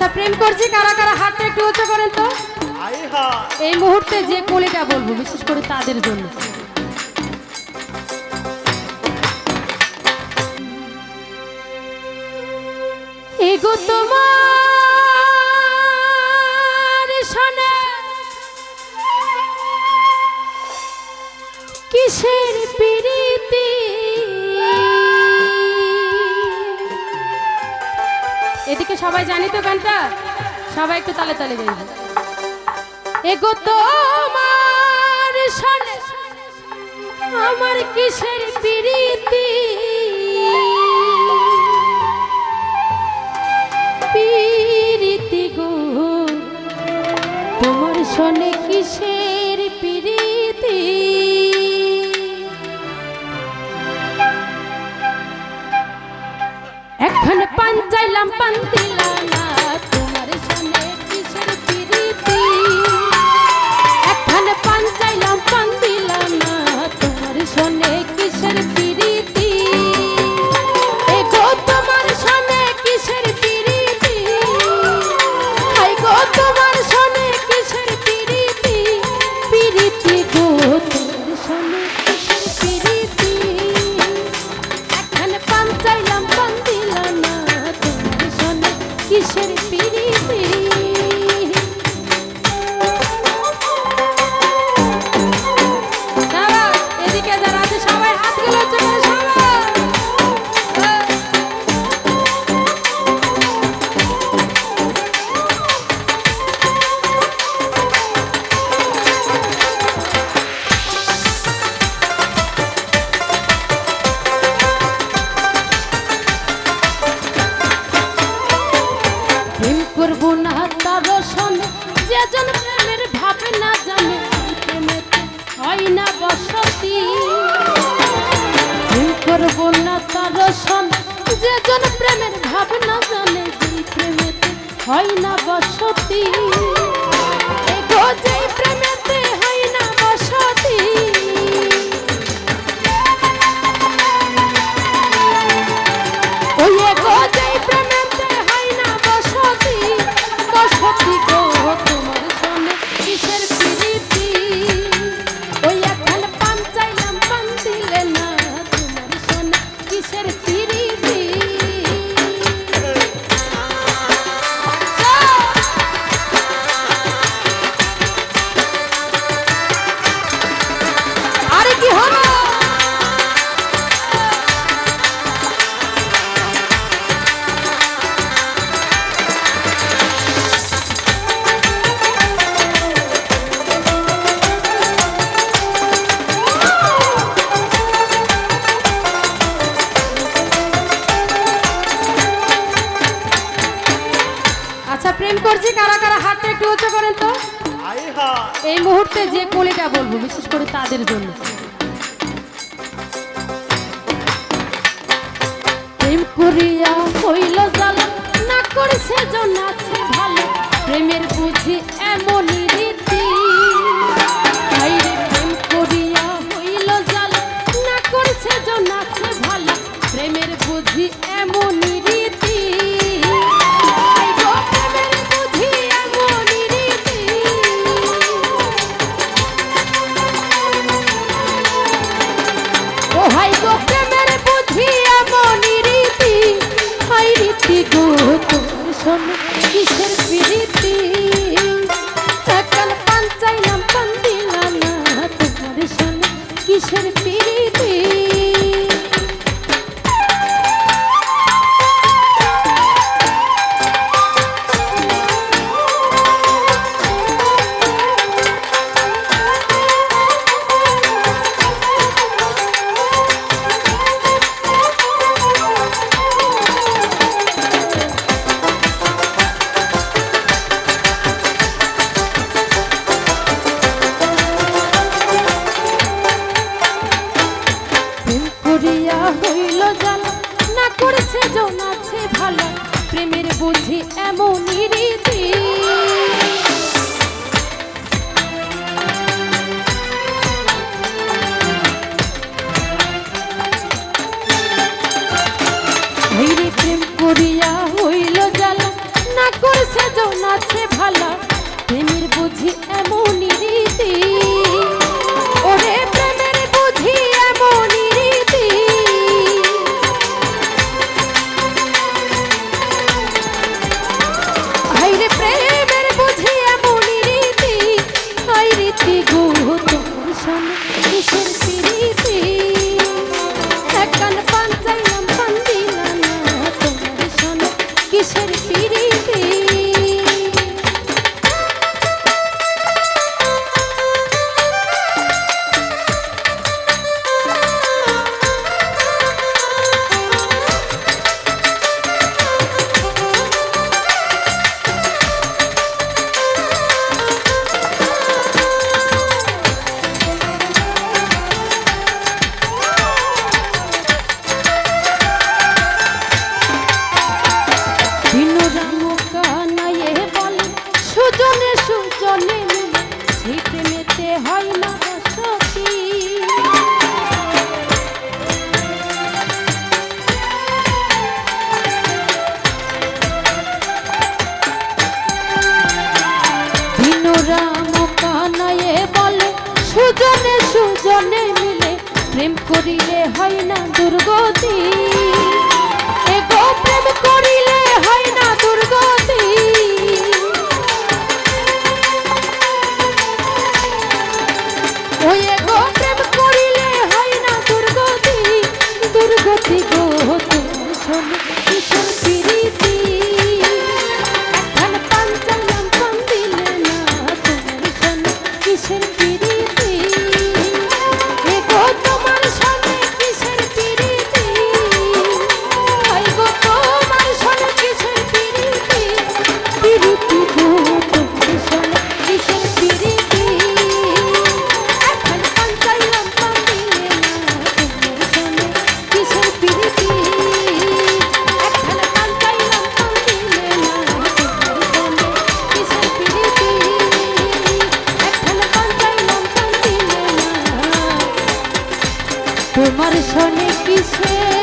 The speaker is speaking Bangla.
আচ্ছা প্রেম করছি কারা কারা? হাতটা একটু উঁচু করেন তো। এই মুহূর্তে যে কলিটা বলব বিশেষ করে তাদের জন্য। এগো তোমার এদিকে সবাই জানি তো গানটা সবাই একটু তালে তালে গাইবে এগো আমার কিসের পিরিতি? পিরিতি গো, তোমার শোনে কিসের একখানে পান চাইলাম পান দিলা না তার সনে। যেজন প্রেমের ভাবে না জানে প্রেমেতে হয় না বসতি। প্রেম করব না তার সনে? যেজন প্রেমের ভাবে না জানে প্রেমেতে হয় না বসতি। যে করছি কারা কারা হাতটা একটু উঁচু করেন তো। এই মুহূর্তে যে কলিটা বলব বিশেষ করে তাদের জন্য। প্রেম করিয়া হইল জ্বালা না করেছে জন আছে ভালো। প্রেমের বুঝি এমনই বুঝি এমন রীতি। করিলে হয় না দুর্গতি? এগো প্রেম করিলে ওই তোমার শোনে কিসে